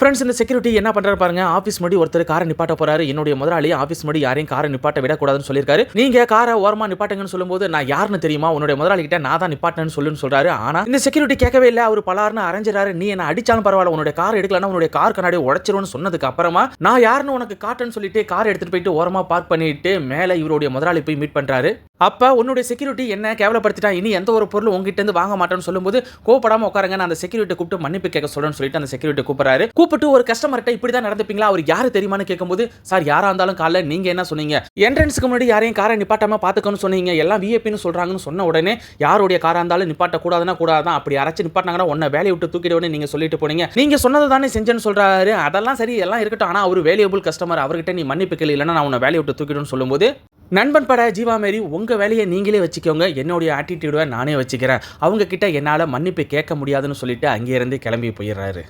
Friends இந்த security என்ன பண்றாரு பாருங்க? ஆஃபீஸ் முடி ஒருத்தர் காரை நிப்பாட்ட போறாரு. என்னுடைய முதலாளி ஆஃபீஸ் முடி யாரையும் காரை நிப்பாட்ட விடக்கூடாதுன்னு சொல்லியிருக்காரு. நீங்க காரை ஓரமா நிப்பாட்டுங்கன்னு சொல்லும்போது நான் யாருன்னு தெரியுமா? உன்னுடைய முதலாளி கிட்ட நான் தான் நிப்பாட்டேன்னு சொல்லுன்னு சொல்றாரு. ஆனா இந்த செக்யூரிட்டி கேட்கவே இல்லை. அவர் பலாருன்னு அரைஞ்சிறாரு. நீ என்ன அடிச்சாலும் பரவாயில்ல. உன்னுடைய கார் எடுக்கலன்னா உன்னுடைய கார் கண்ணாடி உடைச்சிரும்னு சொன்னதுக்கு அப்புறமா நான் யாருன்னு உனக்கு காட்டுன்னு சொல்லிட்டு கார் எடுத்துட்டு போயிட்டு ஓரமா பார்க் பண்ணிட்டு மேல இவருடைய முதலாளி போய் மீட் பண்றாரு. அப்போ உன்னுடைய செக்யூரிட்டி என்ன? கேவலப்படுத்திட்டா? இனி எந்த ஒரு பொருளும் உங்ககிட்ட வாங்க மாட்டேன்னு சொல்லும்போது கோவப்படாம உட்காருங்க நான் அந்த செக்யூரிட்டி கூப்பிட்டு மன்னிப்பு கேட்க சொல்றேன்னு சொல்லிட்டு அந்த செக்யூரிட்டி கூப்பிட்றாரு. கூப்பிட்டு ஒரு கஸ்டமர்கிட்ட இப்படி தான் நடந்துப்பீங்களா? அவர் யார் தெரியுமான்னு கேட்கும்போது சார் யாராக இருந்தாலும் காலைல நீங்கள் என்ன சொன்னீங்க? என்ட்ரன்ஸ்க்கு முன்னாடி யாரையும் காரை நிப்பாட்டாம பார்த்துக்கணும்னு சொன்னீங்க. எல்லாம் விஐபின்னு சொல்கிறாங்கன்னு சொன்ன உடனே யாருடைய காராக இருந்தாலும் நிப்பாட்ட கூடாதுன்னா கூடாதான் அப்படி யாராச்சும் நிப்பாட்டினாங்கன்னா உன்னை வேலையை விட்டு தூக்கிடுவோன்னு நீங்கள் சொல்லிட்டு போனீங்க. நீங்கள் சொன்னது தானே செஞ்சேன்னு சொல்கிறாரு அதெல்லாம் சரி எல்லாம் இருக்கட்டும். ஆனால் அவர் வேல்யூபிள் கஸ்டமர் அவர்கிட்ட நீ மன்னிப்பு கேள்வி இல்லைன்னா நான் உன்னை வேலையை விட்டு தூக்கிடுன்னு சொல்லும்போது நண்பன் பட ஜீவா மாரி உங்கள் வேலையை நீங்களே வச்சுக்கோங்க. என்னுடைய ஆட்டிடியூடை நானே வச்சுக்கிறேன். அவங்க கிட்ட என்னால் மன்னிப்பு கேட்க முடியாதுன்னு சொல்லிட்டு அங்கேருந்து கிளம்பி போயிடுறாரு.